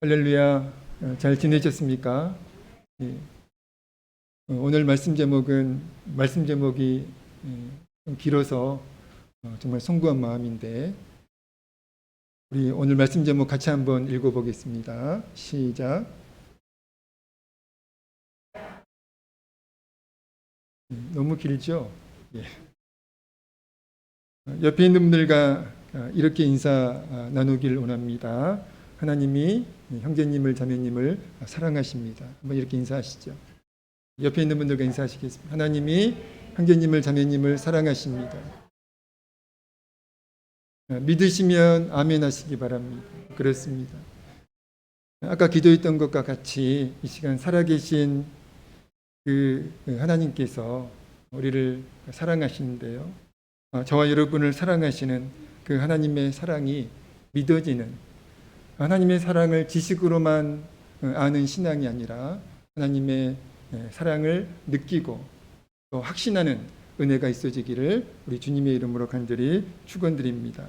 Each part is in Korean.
할렐루야. 어, 잘 지내셨습니까? 예. 어, 오늘 말씀 제목은 말씀 제목이 예, 좀 길어서 어, 정말 송구한 마음인데 우리 오늘 말씀 제목 같이 한번 읽어보겠습니다. 시작. 예, 너무 길죠? 옆에 있는 분들과 어, 이렇게 인사 어, 나누길 원합니다. 하나님이 형제님을 자매님을 사랑하십니다. 한번 이렇게 인사하시죠. 옆에 있는 분들과 인사하시겠습니다. 하나님이 형제님을 자매님을 사랑하십니다. 믿으시면 아멘 하시기 바랍니다. 그렇습니다. 아까 기도했던 것과 같이 이 시간 살아계신 그 하나님께서 우리를 사랑하시는데요. 어, 저와 여러분을 사랑하시는 그 하나님의 사랑이 믿어지는 하나님의 사랑을 지식으로만 어, 아는 신앙이 아니라 하나님의 예, 사랑을 느끼고 또 확신하는 은혜가 있어지기를 우리 주님의 이름으로 간절히 축원드립니다.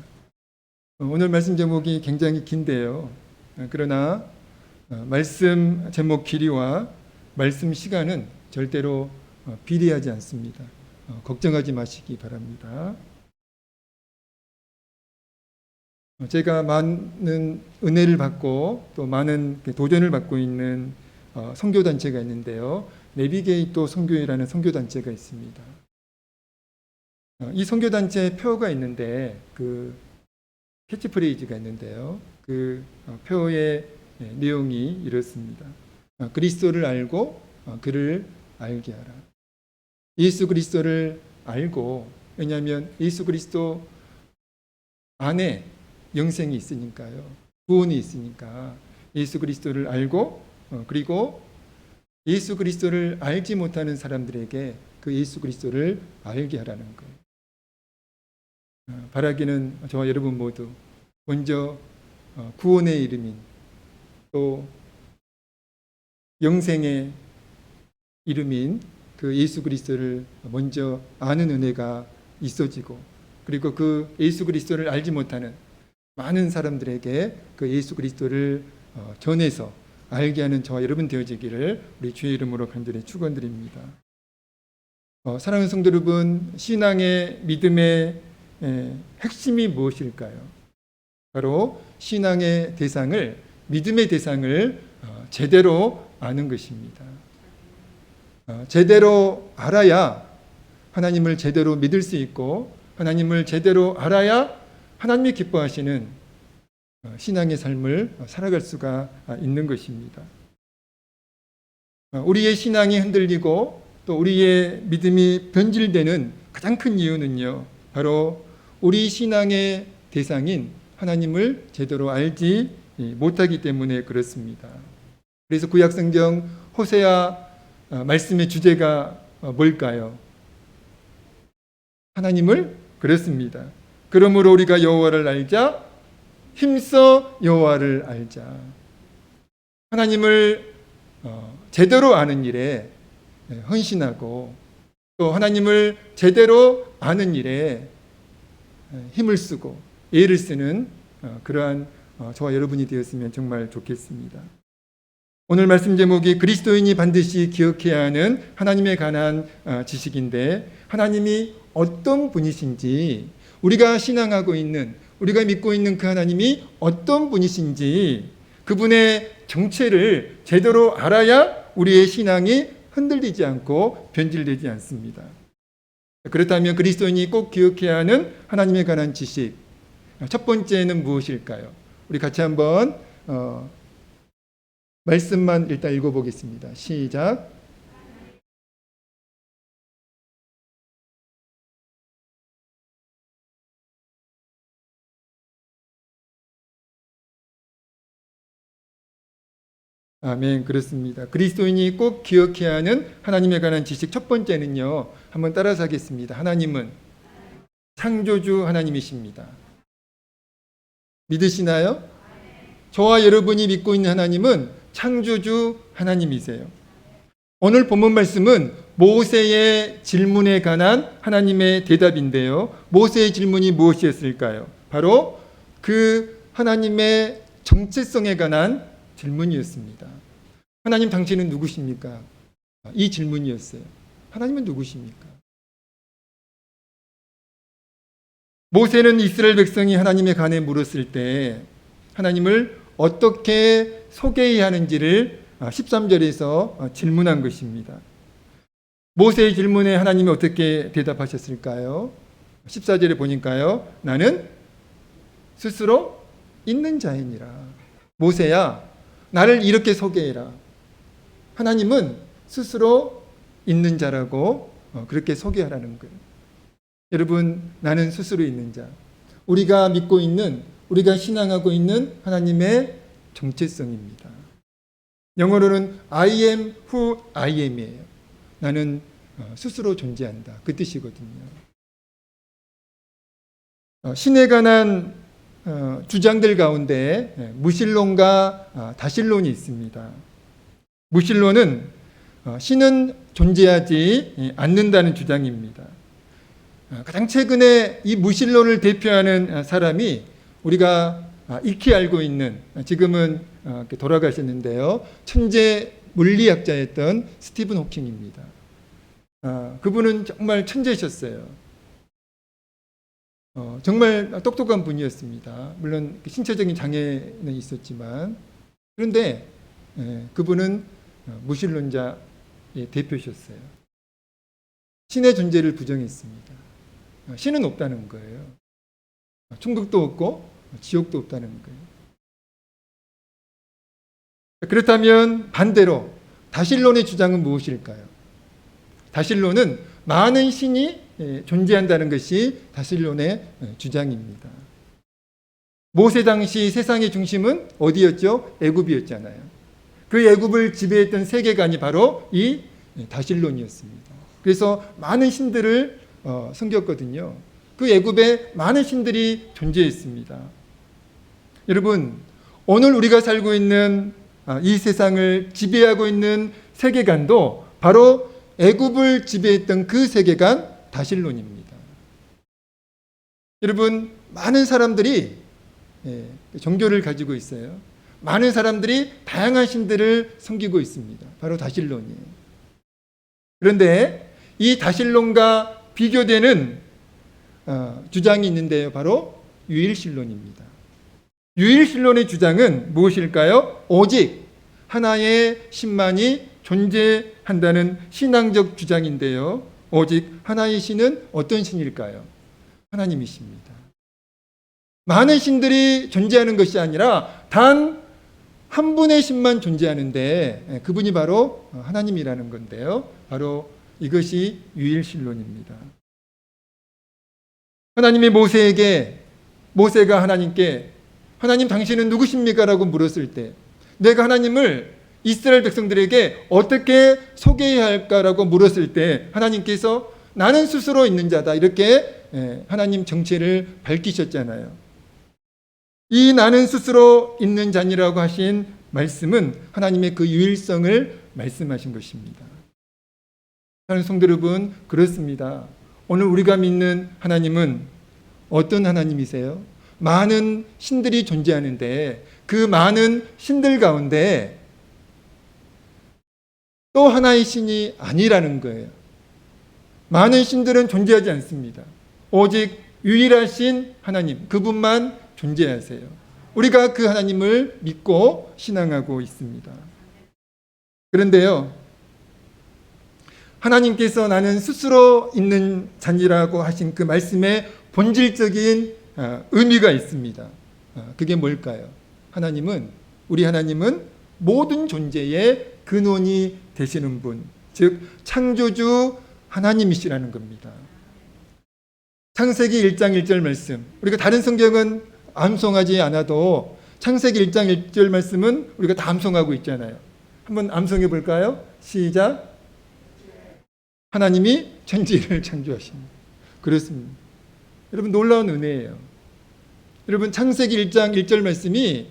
어, 오늘 말씀 제목이 굉장히 긴데요. 어, 그러나 말씀 제목 길이와 말씀 시간은 절대로 비례하지 않습니다. 걱정하지 마시기 바랍니다. 제가 많은 은혜를 받고 또 많은 도전을 받고 있는 어, 선교 단체가 있는데요. 내비게이토 선교회라는 선교 단체가 있습니다. 어, 이 선교 단체 표가 있는데 그 캐치프레이즈가 있는데요. 그 어, 표의 예, 내용이 이렇습니다. 그리스도를 알고 그를 알게 하라. 예수 그리스도를 알고 왜냐하면 예수 그리스도 안에 영생이 있으니까요. 구원이 있으니까 예수 그리스도를 알고 어, 그리고 예수 그리스도를 알지 못하는 사람들에게 그 예수 그리스도를 알게 하라는 거예요. 어, 바라기는 저와 여러분 모두 먼저 어, 구원의 이름인 또 영생의 이름인 그 예수 그리스도를 먼저 아는 은혜가 있어지고 그리고 그 예수 그리스도를 알지 못하는 많은 사람들에게 그 예수 그리스도를 어, 전해서 알게 하는 저와 여러분 되어지기를 우리 주의 이름으로 간절히 축원드립니다. 어, 사랑하는 성도 여러분, 신앙의 믿음의 에, 핵심이 무엇일까요? 바로 신앙의 대상을 믿음의 대상을 어, 제대로 아는 것입니다. 어, 제대로 알아야 하나님을 제대로 믿을 수 있고 하나님을 제대로 알아야 하나님이 기뻐하시는 어, 신앙의 삶을 살아갈 수가 있는 것입니다. 어, 우리의 신앙이 흔들리고 또 우리의 믿음이 변질되는 가장 큰 이유는요, 바로 우리 신앙의 대상인 하나님을 제대로 알지 못하기 때문에 그렇습니다. 그래서 구약성경 호세아 어, 말씀의 주제가 뭘까요? 하나님을 그렇습니다. 그러므로 우리가 여호와를 알자 힘써 여호와를 알자. 하나님을 어, 제대로 아는 일에 예, 헌신하고 또 하나님을 제대로 아는 일에 예, 힘을 쓰고 애를 쓰는 어, 그러한 어, 저와 여러분이 되었으면 정말 좋겠습니다. 오늘 말씀 제목이 그리스도인이 반드시 기억해야 하는 하나님에 관한 지식인데 하나님이 어떤 분이신지 우리가 신앙하고 있는 우리가 믿고 있는 그 하나님이 어떤 분이신지 그분의 정체를 제대로 알아야 우리의 신앙이 흔들리지 않고 변질되지 않습니다. 그렇다면 그리스도인이 꼭 기억해야 하는 하나님에 관한 지식 첫 번째는 무엇일까요? 우리 같이 한번 어, 말씀만 일단 읽어보겠습니다. 시작. 아멘. 그렇습니다. 그리스도인이 꼭 기억해야 하는 하나님에 관한 지식 첫 번째는요. 한번 따라서 하겠습니다. 하나님은 창조주 하나님이십니다. 믿으시나요? 저와 여러분이 믿고 있는 하나님은 창조주 하나님이세요. 오늘 본문 말씀은 모세의 질문에 관한 하나님의 대답인데요. 모세의 질문이 무엇이었을까요? 바로 그 하나님의 정체성에 관한 질문이었습니다. 하나님 당신은 누구십니까? 이 질문이었어요. 하나님은 누구십니까? 모세는 이스라엘 백성이 하나님에 관해 물었을 때 하나님을 어떻게 소개해야 하는지를 13절에서 질문한 것입니다. 모세의 질문에 하나님이 어떻게 대답하셨을까요? 14절에 보니까요. 나는 스스로 있는 자이니라. 모세야, 나를 이렇게 소개해라. 하나님은 스스로 있는 자라고 어, 그렇게 소개하라는 거예요. 여러분, 나는 스스로 있는 자. 우리가 믿고 있는, 우리가 신앙하고 있는 하나님의 정체성입니다. 영어로는 I am who I am이에요. 나는 어, 스스로 존재한다. 그 뜻이거든요. 어, 신에 관한 어, 주장들 가운데 예, 무신론과 아, 다신론이 있습니다. 무신론은 신은 존재하지 예, 않는다는 주장입니다. 아, 가장 최근에 이 무신론을 대표하는 사람이 우리가 아, 익히 알고 있는 지금은 돌아가셨는데요. 천재 물리학자였던 스티븐 호킹입니다. 그분은 정말 천재셨어요. 어, 정말 똑똑한 분이었습니다. 물론 그 신체적인 장애는 있었지만 그런데 예, 그분은 어, 무신론자의 대표셨어요. 신의 존재를 부정했습니다. 어, 신은 없다는 거예요. 천국도 없고 지옥도 없다는 거예요. 그렇다면 반대로 다실론의 주장은 무엇일까요? 다실론은 많은 신이 예, 존재한다는 것이 다실론의 예, 주장입니다. 모세 당시 세상의 중심은 어디였죠? 애굽이었잖아요. 그 애굽을 지배했던 세계관이 바로 이 예, 다실론이었습니다. 그래서 많은 신들을 어, 섬겼거든요. 그 애굽에 많은 신들이 존재했습니다. 여러분, 오늘 우리가 살고 있는 아, 이 세상을 지배하고 있는 세계관도 바로 애굽을 지배했던 그 세계관 다실론입니다. 여러분 많은 사람들이 예, 종교를 가지고 있어요. 많은 사람들이 다양한 신들을 섬기고 있습니다. 바로 다실론이에요. 그런데 이 다실론과 비교되는 어, 주장이 있는데요. 바로 유일신론입니다. 유일신론의 주장은 무엇일까요? 오직 하나의 신만이 존재한다는 신앙적 주장인데요. 오직 하나의 신은 어떤 신일까요? 하나님이십니다. 많은 신들이 존재하는 것이 아니라 단 한 분의 신만 존재하는데 예, 그분이 바로 하나님이라는 건데요. 바로 이것이 유일신론입니다. 하나님이 모세에게 모세가 하나님께 하나님 당신은 누구십니까? 라고 물었을 때 내가 하나님을 이스라엘 백성들에게 어떻게 소개해야 할까라고 물었을 때 하나님께서 나는 스스로 있는 자다 이렇게 예, 하나님 정체를 밝히셨잖아요. 이 나는 스스로 있는 자니라고 하신 말씀은 하나님의 그 유일성을 말씀하신 것입니다. 사랑하는 성도 여러분 그렇습니다. 오늘 우리가 믿는 하나님은 어떤 하나님이세요? 많은 신들이 존재하는데 그 많은 신들 가운데 또 하나의 신이 아니라는 거예요. 많은 신들은 존재하지 않습니다. 오직 유일하신 하나님, 그분만 존재하세요. 우리가 그 하나님을 믿고 신앙하고 있습니다. 그런데요, 하나님께서 나는 스스로 있는 잔이라고 하신 그 말씀의 본질적인 어, 의미가 있습니다. 어, 그게 뭘까요? 하나님은, 우리 하나님은 모든 존재의 근원이 되시는 분, 즉 창조주 하나님이시라는 겁니다. 창세기 1장 1절 말씀. 우리가 다른 성경은 암송하지 않아도 창세기 1장 1절 말씀은 우리가 다 암송하고 있잖아요. 한번 암송해 볼까요? 시작. 하나님이 천지를 창조하십니다. 그렇습니다. 여러분 놀라운 은혜예요. 여러분 창세기 1장 1절 말씀이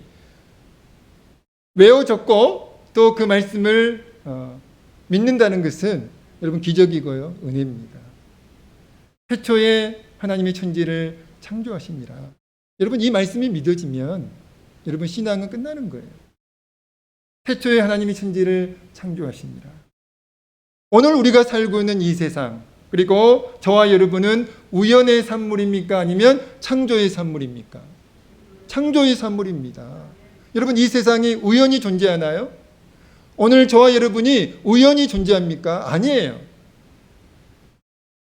외워졌고 또 그 말씀을 어, 믿는다는 것은 여러분 기적이고요 은혜입니다. 최초에 하나님의 천지를 창조하십니다. 여러분 이 말씀이 믿어지면 여러분 신앙은 끝나는 거예요. 태초에 하나님이 천지를 창조하십니다. 오늘 우리가 살고 있는 이 세상 그리고 저와 여러분은 우연의 산물입니까? 아니면 창조의 산물입니까? 창조의 산물입니다. 여러분 이 세상이 우연히 존재하나요? 오늘 저와 여러분이 우연히 존재합니까? 아니에요.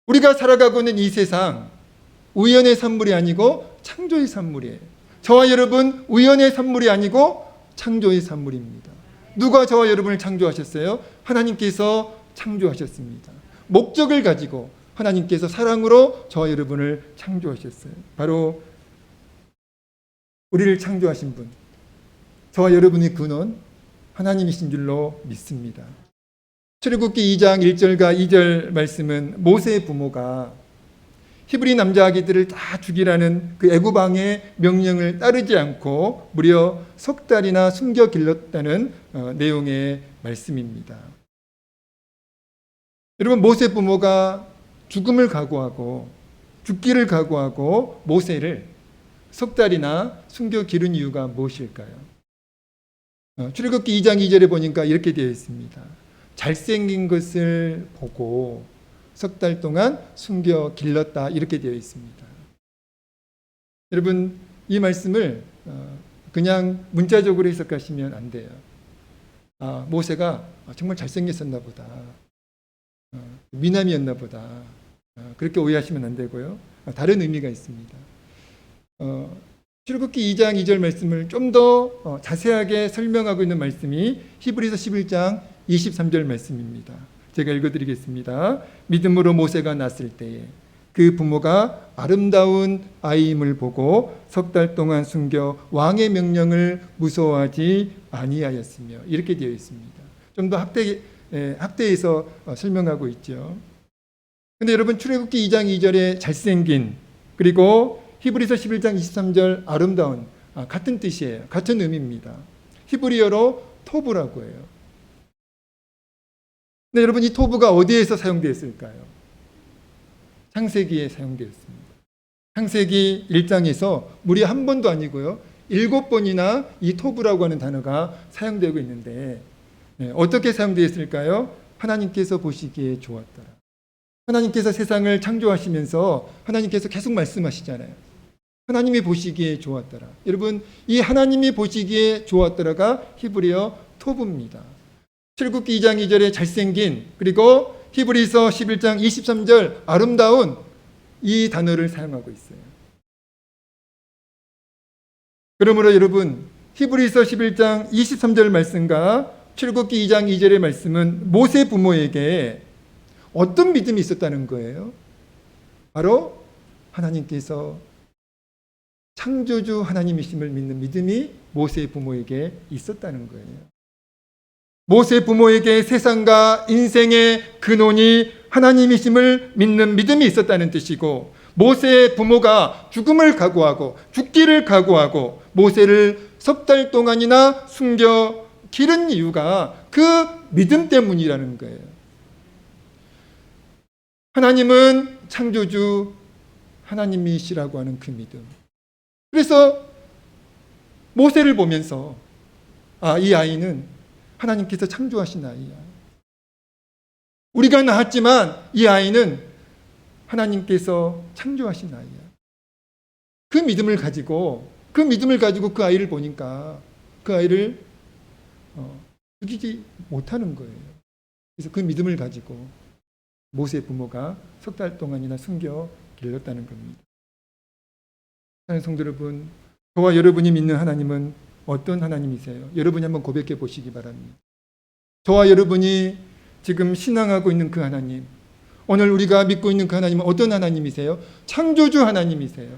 우리가 살아가고 있는 이 세상 우연의 산물이 아니고 창조의 산물이에요. 저와 여러분 우연의 산물이 아니고 창조의 산물입니다. 누가 저와 여러분을 창조하셨어요? 하나님께서 창조하셨습니다. 목적을 가지고 하나님께서 사랑으로 저와 여러분을 창조하셨어요. 바로 우리를 창조하신 분, 저와 여러분의 근원 하나님이신 줄로 믿습니다. 출애굽기 2장 1절과 2절 말씀은 모세의 부모가 히브리 남자 아기들을 다 죽이라는 그 애굽 왕의 명령을 따르지 않고 무려 석 달이나 숨겨 길렀다는 어, 내용의 말씀입니다. 여러분 모세 부모가 죽음을 각오하고 죽기를 각오하고 모세를 석 달이나 숨겨 기른 이유가 무엇일까요? 어, 출애굽기 2장 2절에 보니까 이렇게 되어 있습니다. 잘생긴 것을 보고 석 달 동안 숨겨 길렀다 이렇게 되어 있습니다. 여러분 이 말씀을 어, 그냥 문자적으로 해석하시면 안 돼요. 아, 모세가 정말 잘생겼었나 보다. 어, 미남이었나 보다. 어, 그렇게 오해하시면 안 되고요. 어, 다른 의미가 있습니다. 어, 출애굽기 2장 2절 말씀을 좀더 어, 자세하게 설명하고 있는 말씀이 히브리서 11장 23절 말씀입니다. 제가 읽어드리겠습니다. 믿음으로 모세가 났을 때에 그 부모가 아름다운 아이임을 보고 석 달 동안 숨겨 왕의 명령을 무서워하지 아니하였으며 이렇게 되어 있습니다. 좀 더 학대 예, 학대에서 어, 설명하고 있죠. 근데 여러분 출애굽기 2장 2절에 잘생긴 그리고 히브리서 11장 23절 아름다운 아, 같은 뜻이에요. 같은 의미입니다. 히브리어로 토브라고 해요. 근데 여러분 이 토브가 어디에서 사용되었을까요? 창세기에 사용되었습니다. 창세기 1장에서 무려 한 번도 아니고요. 일곱 번이나 이 토브라고 하는 단어가 사용되고 있는데 네, 어떻게 사용되었을까요? 하나님께서 보시기에 좋았더라. 하나님께서 세상을 창조하시면서 하나님께서 계속 말씀하시잖아요. 하나님이 보시기에 좋았더라. 여러분, 이 하나님이 보시기에 좋았더라가 히브리어 토브입니다. 출국기 2장 2절에 잘생긴 그리고 히브리서 11장 23절 아름다운 이 단어를 사용하고 있어요. 그러므로 여러분 히브리서 11장 23절 말씀과 출국기 2장 2절의 말씀은 모세 부모에게 어떤 믿음이 있었다는 거예요? 바로 하나님께서 창조주 하나님이심을 믿는 믿음이 모세 부모에게 있었다는 거예요. 모세 부모에게 세상과 인생의 근원이 하나님이심을 믿는 믿음이 있었다는 뜻이고 모세의 부모가 죽음을 각오하고 죽기를 각오하고 모세를 석 달 동안이나 숨겨 기른 이유가 그 믿음 때문이라는 거예요. 하나님은 창조주 하나님이시라고 하는 그 믿음. 그래서 모세를 보면서 아, 이 아이는 하나님께서 창조하신 아이야. 우리가 낳았지만 이 아이는 하나님께서 창조하신 아이야. 그 믿음을 가지고 그 믿음을 가지고 그 아이를 보니까 그 아이를 어, 죽이지 못하는 거예요. 그래서 그 믿음을 가지고 모세 부모가 석 달 동안이나 숨겨 길렀다는 겁니다. 하나님 성도 여러분, 저와 여러분이 믿는 하나님은 어떤 하나님이세요? 여러분이 한번 고백해 보시기 바랍니다. 저와 여러분이 지금 신앙하고 있는 그 하나님, 오늘 우리가 믿고 있는 그 하나님은 어떤 하나님이세요? 창조주 하나님이세요.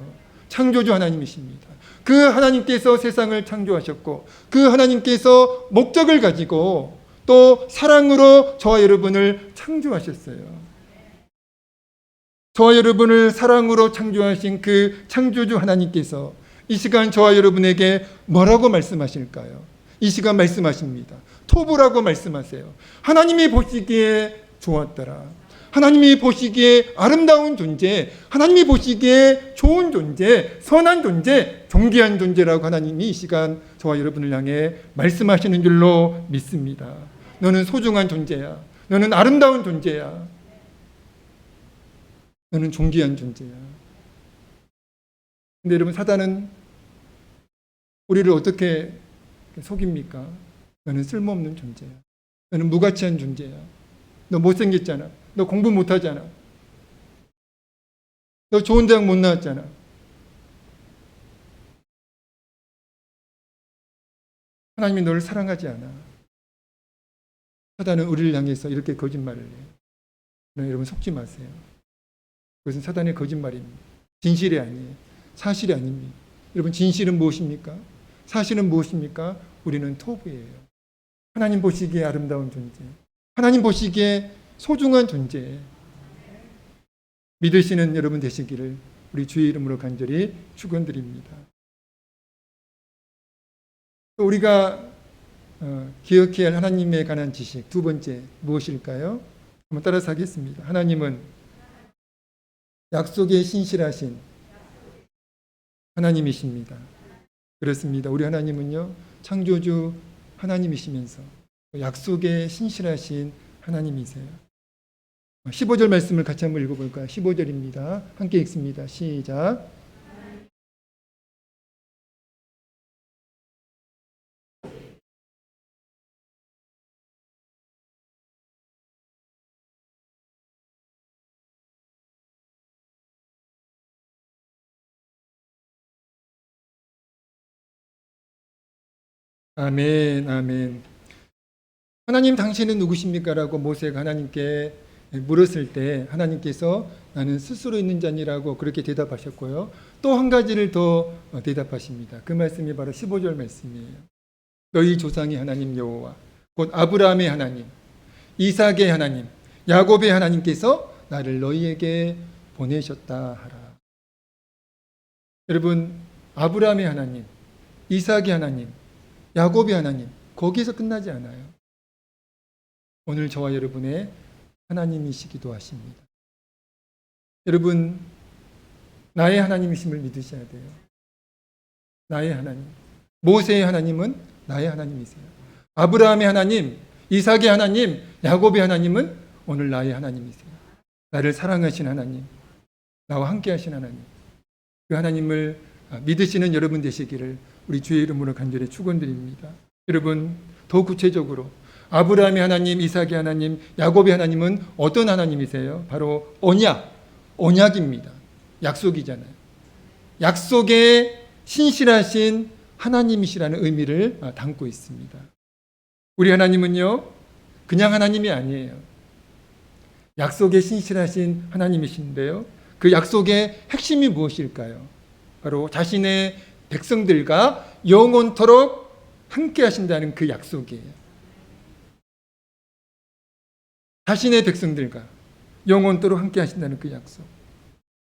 창조주 하나님이십니다. 그 하나님께서 세상을 창조하셨고, 그 하나님께서 목적을 가지고 또 사랑으로 저와 여러분을 창조하셨어요. 저와 여러분을 사랑으로 창조하신 그 창조주 하나님께서 이 시간 저와 여러분에게 뭐라고 말씀하실까요? 이 시간 말씀하십니다. 토부라고 말씀하세요. 하나님이 보시기에 좋았더라. 하나님이 보시기에 아름다운 존재, 하나님이 보시기에 좋은 존재, 선한 존재, 존귀한 존재라고 하나님이 이 시간 저와 여러분을 향해 말씀하시는 줄로 믿습니다. 너는 소중한 존재야. 너는 아름다운 존재야. 너는 존귀한 존재야. 근데 여러분 사단은 우리를 어떻게 속입니까? 너는 쓸모없는 존재야. 너는 무가치한 존재야. 너 못생겼잖아. 너 공부 못하잖아. 너 좋은 대학 못 나왔잖아. 하나님이 너를 사랑하지 않아. 사단은 우리를 향해서 이렇게 거짓말을. 네, 여러분 속지 마세요. 그것은 사단의 거짓말입니다. 진실이 아니에요. 사실이 아닙니다. 여러분 진실은 무엇입니까? 사실은 무엇입니까? 우리는 토부예요. 하나님 보시기에 아름다운 존재. 하나님 보시기에 소중한 존재. 믿으시는 여러분 되시기를 우리 주의 이름으로 간절히 축원드립니다. 또 우리가 어, 기억해야 할 하나님에 관한 지식 두 번째 무엇일까요? 한번 따라서 하겠습니다. 하나님은 약속에 신실하신 하나님이십니다. 그렇습니다. 우리 하나님은요 창조주 하나님이시면서 약속에 신실하신 하나님이세요. 15절 말씀을 같이 한번 읽어볼까요? 15절입니다. 함께 읽습니다. 시작. 아멘, 아멘. 하나님 당신은 누구십니까? 라고 모세가 하나님께 물었을 때 하나님께서 나는 스스로 있는 자니라고 그렇게 대답하셨고요. 또 한 가지를 더 대답하십니다. 그 말씀이 바로 15절 말씀이에요. 너희 조상의 하나님 여호와 곧 아브라함의 하나님, 이삭의 하나님, 야곱의 하나님께서 나를 너희에게 보내셨다 하라. 여러분 아브라함의 하나님, 이삭의 하나님, 야곱의 하나님 거기에서 끝나지 않아요. 오늘 저와 여러분의 하나님이시기도 하십니다. 여러분 나의 하나님이심을 믿으셔야 돼요. 나의 하나님. 모세의 하나님은 나의 하나님이세요. 아브라함의 하나님, 이삭의 하나님, 야곱의 하나님은 오늘 나의 하나님이세요. 나를 사랑하신 하나님, 나와 함께 하신 하나님. 그 하나님을 믿으시는 여러분 되시기를 우리 주의 이름으로 간절히 축원드립니다. 여러분 더 구체적으로 아브라함의 하나님, 이삭의 하나님, 야곱의 하나님은 어떤 하나님이세요? 바로 언약, 언약입니다. 약속이잖아요. 약속에 신실하신 하나님이시라는 의미를 담고 있습니다. 우리 하나님은요, 그냥 하나님이 아니에요. 약속에 신실하신 하나님이신데요. 그 약속의 핵심이 무엇일까요? 바로 자신의 백성들과 영원토록 함께 하신다는 그 약속이에요. 자신의 백성들과 영원토록 함께 하신다는 그 약속.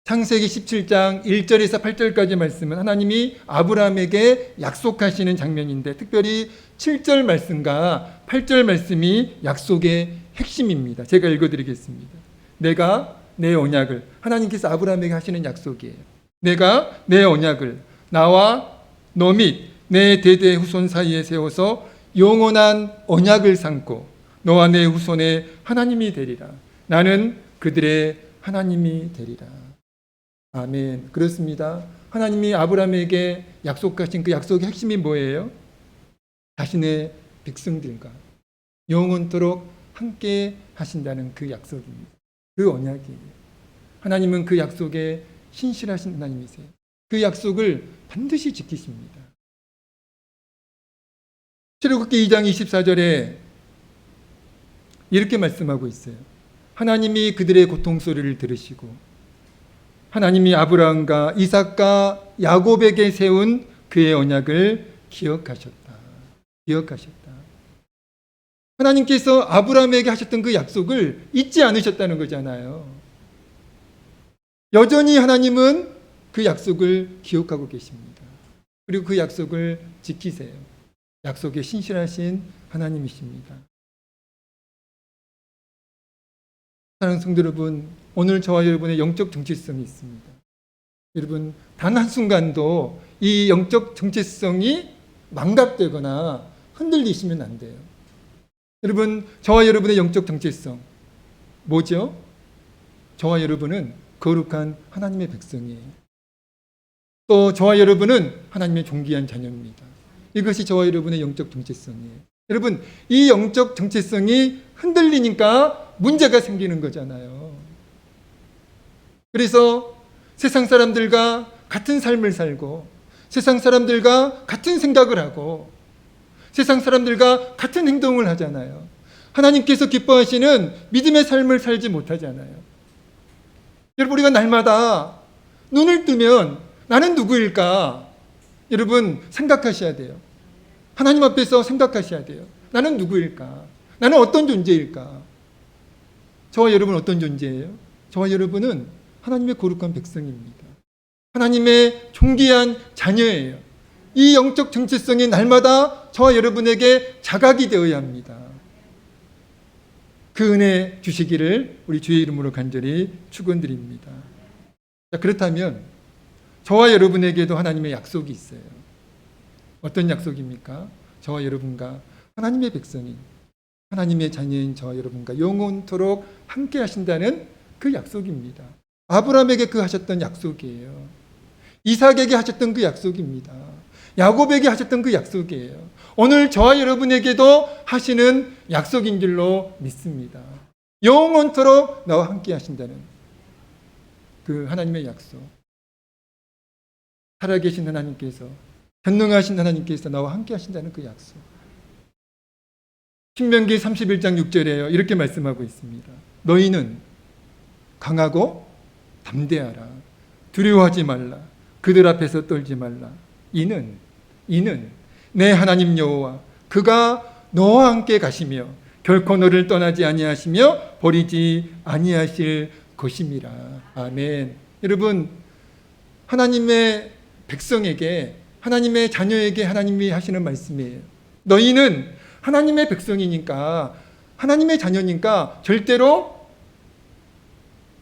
창세기 17장 1절에서 8절까지 말씀은 하나님이 아브라함에게 약속하시는 장면인데 특별히 7절 말씀과 8절 말씀이 약속의 핵심입니다. 제가 읽어 드리겠습니다. 내가 내 언약을 하나님께서 아브라함에게 하시는 약속이에요. 내가 내 언약을 나와 너 및 내 대대 후손 사이에 세워서 영원한 언약을 삼고 너와 내 후손의 하나님이 되리라. 나는 그들의 하나님이 되리라. 아멘. 그렇습니다. 하나님이 아브라함에게 약속하신 그 약속의 핵심이 뭐예요? 자신의 백성들과 영원토록 함께 하신다는 그 약속입니다. 그 언약이에요. 하나님은 그 약속에 신실하신 하나님이세요. 그 약속을 반드시 지키십니다. 출애굽기 2장 24절에 이렇게 말씀하고 있어요. 하나님이 그들의 고통 소리를 들으시고 하나님이 아브라함과 이삭과 야곱에게 세운 그의 언약을 기억하셨다. 기억하셨다. 하나님께서 아브라함에게 하셨던 그 약속을 잊지 않으셨다는 거잖아요. 여전히 하나님은 그 약속을 기억하고 계십니다. 그리고 그 약속을 지키세요. 약속에 신실하신 하나님이십니다. 사랑하는 성도 여러분, 오늘 저와 여러분의 영적 정체성이 있습니다. 여러분, 단 한순간도 이 영적 정체성이 망각되거나 흔들리시면 안 돼요. 여러분, 저와 여러분의 영적 정체성, 뭐죠? 저와 여러분은 거룩한 하나님의 백성이에요. 또 저와 여러분은 하나님의 존귀한 자녀입니다. 이것이 저와 여러분의 영적 정체성이에요. 여러분, 이 영적 정체성이 흔들리니까 문제가 생기는 거잖아요. 그래서 세상 사람들과 같은 삶을 살고 세상 사람들과 같은 생각을 하고 세상 사람들과 같은 행동을 하잖아요. 하나님께서 기뻐하시는 믿음의 삶을 살지 못하잖아요. 여러분, 우리가 날마다 눈을 뜨면 나는 누구일까? 여러분, 생각하셔야 돼요. 하나님 앞에서 생각하셔야 돼요. 나는 누구일까? 나는 어떤 존재일까? 저와 여러분 어떤 존재예요? 저와 여러분은 하나님의 거룩한 백성입니다. 하나님의 존귀한 자녀예요. 이 영적 정체성이 날마다 저와 여러분에게 자각이 되어야 합니다. 그 은혜 주시기를 우리 주의 이름으로 간절히 축원드립니다. 자, 그렇다면 저와 여러분에게도 하나님의 약속이 있어요. 어떤 약속입니까? 저와 여러분과 하나님의 백성인 하나님의 자녀인 저와 여러분과 영원토록 함께 하신다는 그 약속입니다. 아브라함에게 그 하셨던 약속이에요. 이삭에게 하셨던 그 약속입니다. 야곱에게 하셨던 그 약속이에요. 오늘 저와 여러분에게도 하시는 약속인 줄로 믿습니다. 영원토록 나와 함께 하신다는 그 하나님의 약속. 살아계신 하나님께서 전능하신 하나님께서 나와 함께 하신다는 그 약속. 신명기 31장 6절에요. 이렇게 말씀하고 있습니다. 너희는 강하고 담대하라. 두려워하지 말라. 그들 앞에서 떨지 말라. 이는 이는 내 하나님 여호와 그가 너와 함께 가시며 결코 너를 떠나지 아니하시며 버리지 아니하실 것임이라. 아멘. 여러분 하나님의 백성에게 하나님의 자녀에게 하나님이 하시는 말씀이에요. 너희는 하나님의 백성이니까 하나님의 자녀니까 절대로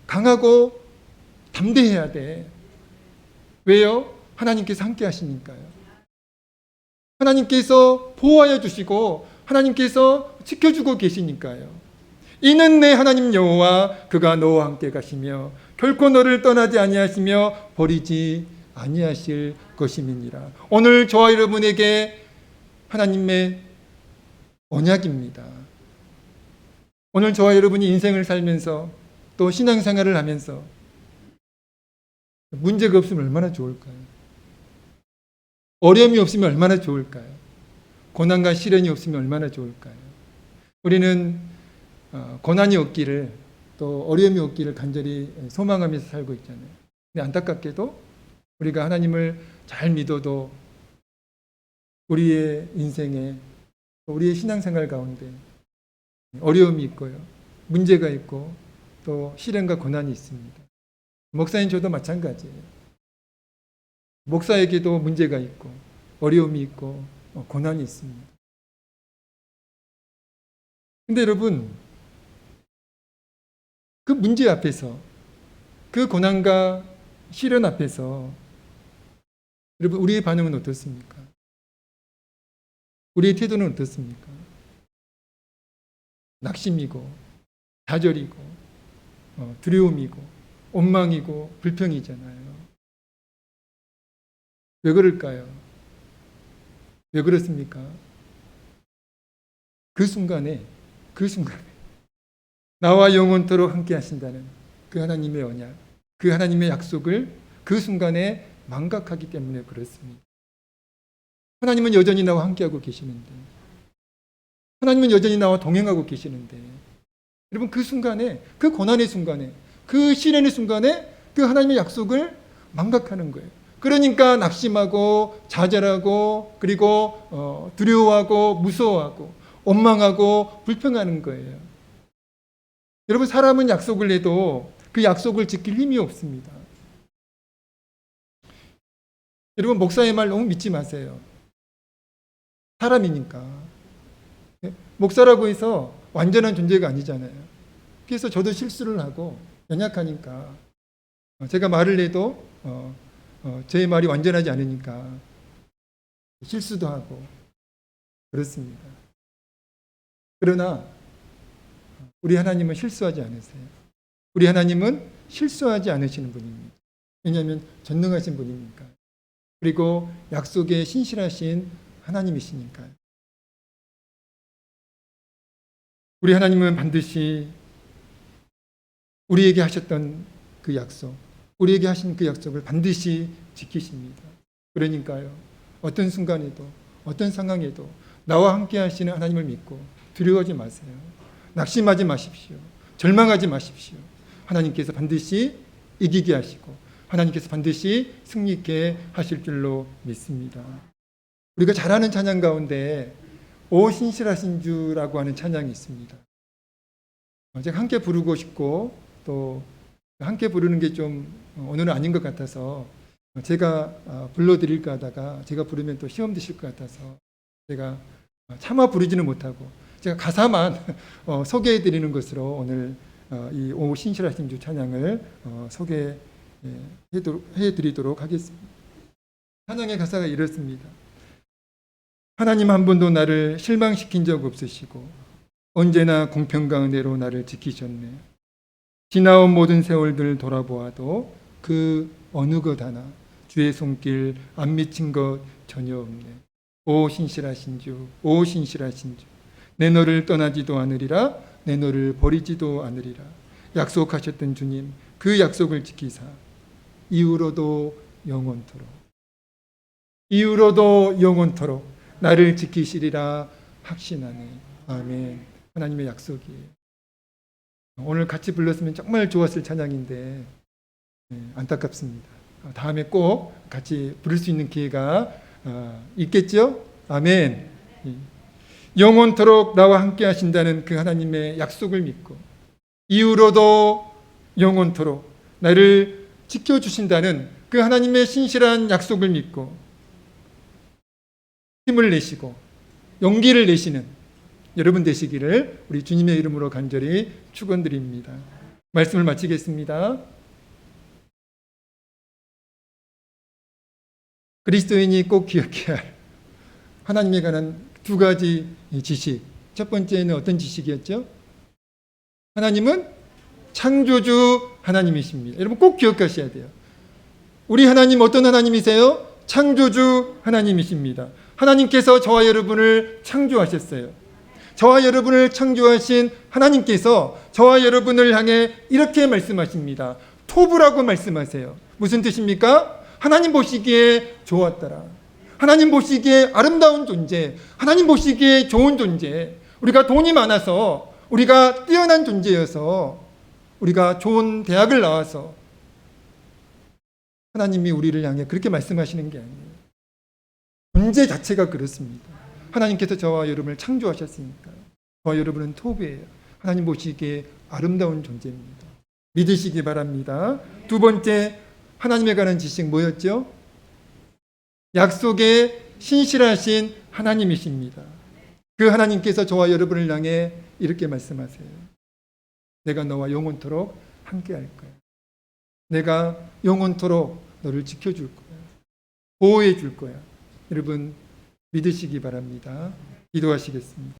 강하고 담대해야 돼. 왜요? 하나님께서 함께 하시니까요. 하나님께서 보호하여 주시고 하나님께서 지켜주고 계시니까요. 이는 내 하나님 여호와 그가 너와 함께 가시며 결코 너를 떠나지 아니하시며 버리지 아니하실 것임이니라. 오늘 저와 여러분에게 하나님의 언약입니다. 오늘 저와 여러분이 인생을 살면서 또 신앙생활을 하면서 문제가 없으면 얼마나 좋을까요? 어려움이 없으면 얼마나 좋을까요? 고난과 시련이 없으면 얼마나 좋을까요? 우리는 어, 고난이 없기를 또 어려움이 없기를 간절히 소망하면서 살고 있잖아요. 근데 안타깝게도 우리가 하나님을 잘 믿어도 우리의 인생에 우리의 신앙생활 가운데 어려움이 있고요. 문제가 있고 또 시련과 고난이 있습니다. 목사님 저도 마찬가지예요. 목사에게도 문제가 있고 어려움이 있고 어, 고난이 있습니다. 근데 여러분 그 문제 앞에서 그 고난과 시련 앞에서 여러분 우리의 반응은 어떻습니까? 우리의 태도는 어떻습니까? 낙심이고 좌절이고 어, 두려움이고 원망이고 불평이잖아요. 왜 그럴까요? 왜 그렇습니까? 그 순간에 그 순간에 나와 영원토록 함께 하신다는 그 하나님의 언약, 그 하나님의 약속을 그 순간에 망각하기 때문에 그렇습니다. 하나님은 여전히 나와 함께하고 계시는데, 하나님은 여전히 나와 동행하고 계시는데, 여러분 그 순간에, 그 고난의 순간에, 그 시련의 순간에 그 하나님의 약속을 망각하는 거예요. 그러니까 낙심하고 좌절하고 그리고 어, 두려워하고 무서워하고 원망하고 불평하는 거예요. 여러분 사람은 약속을 해도 그 약속을 지킬 힘이 없습니다. 여러분 목사의 말 너무 믿지 마세요. 사람이니까. 네? 목사라고 해서 완전한 존재가 아니잖아요. 그래서 저도 실수를 하고 연약하니까 어, 제가 말을 해도 어, 어, 제 말이 완전하지 않으니까 실수도 하고 그렇습니다. 그러나 우리 하나님은 실수하지 않으세요. 우리 하나님은 실수하지 않으시는 분입니다. 왜냐하면 전능하신 분이니까. 그리고 약속에 신실하신 하나님이시니까요. 우리 하나님은 반드시 우리에게 하셨던 그 약속, 우리에게 하신 그 약속을 반드시 지키십니다. 그러니까요. 어떤 순간에도, 어떤 상황에도 나와 함께 하시는 하나님을 믿고 두려워하지 마세요. 낙심하지 마십시오. 절망하지 마십시오. 하나님께서 반드시 이기게 하시고 하나님께서 반드시 승리케 하실 줄로 믿습니다. 우리가 잘 아는 찬양 가운데 오 신실하신 주라고 하는 찬양이 있습니다. 어, 제가 함께 부르고 싶고 또 함께 부르는 게 좀 오늘은 아닌 것 같아서 제가 어, 불러드릴까 하다가 제가 부르면 또 시험 드실 것 같아서 제가 차마 부르지는 못하고 제가 가사만 어, 소개해 드리는 것으로 오늘 어, 이오 신실하신 주 찬양을 어, 소개해 드리도록 하겠습니다. 찬양의 가사가 이렇습니다. 하나님 한 번도 나를 실망시킨 적 없으시고 언제나 공평과 은혜로 나를 지키셨네. 지나온 모든 세월들 돌아보아도 그 어느 것 하나 주의 손길 안 미친 것 전혀 없네. 오 신실하신 주, 오 신실하신 주. 내 너를 떠나지도 않으리라, 내 너를 버리지도 않으리라. 약속하셨던 주님, 그 약속을 지키사 이후로도 영원토록, 이후로도 영원토록 나를 지키시리라 확신하네. 아멘. 하나님의 약속이에요. 오늘 같이 불렀으면 정말 좋았을 찬양인데 네, 안타깝습니다. 다음에 꼭 같이 부를 수 있는 기회가 어, 있겠죠? 아멘. 예. 영원토록 나와 함께 하신다는 그 하나님의 약속을 믿고 이후로도 영원토록 나를 지켜주신다는 그 하나님의 신실한 약속을 믿고 힘을 내시고 용기를 내시는 여러분 되시기를 우리 주님의 이름으로 간절히 축원드립니다. 말씀을 마치겠습니다. 그리스도인이 꼭 기억해야 할 하나님에 관한 두 가지 지식. 첫 번째는 어떤 지식이었죠? 하나님은 창조주 하나님이십니다. 여러분 꼭 기억하셔야 돼요. 우리 하나님 어떤 하나님이세요? 창조주 하나님이십니다. 하나님께서 저와 여러분을 창조하셨어요. 저와 여러분을 창조하신 하나님께서 저와 여러분을 향해 이렇게 말씀하십니다. 토부라고 말씀하세요. 무슨 뜻입니까? 하나님 보시기에 좋았더라. 하나님 보시기에 아름다운 존재, 하나님 보시기에 좋은 존재. 우리가 돈이 많아서, 우리가 뛰어난 존재여서, 우리가 좋은 대학을 나와서 하나님이 우리를 향해 그렇게 말씀하시는 게 아니에요. 존재 자체가 그렇습니다. 하나님께서 저와 여러분을 창조하셨으니까. 저와 여러분은 토부예요. 하나님 보시기에 아름다운 존재입니다. 믿으시기 바랍니다. 두 번째, 하나님에 관한 지식 뭐였죠? 약속에 신실하신 하나님이십니다. 그 하나님께서 저와 여러분을 향해 이렇게 말씀하세요. 내가 너와 영원토록 함께 할 거야. 내가 영원토록 너를 지켜줄 거야. 보호해 줄 거야. 여러분 믿으시기 바랍니다. 기도하시겠습니다.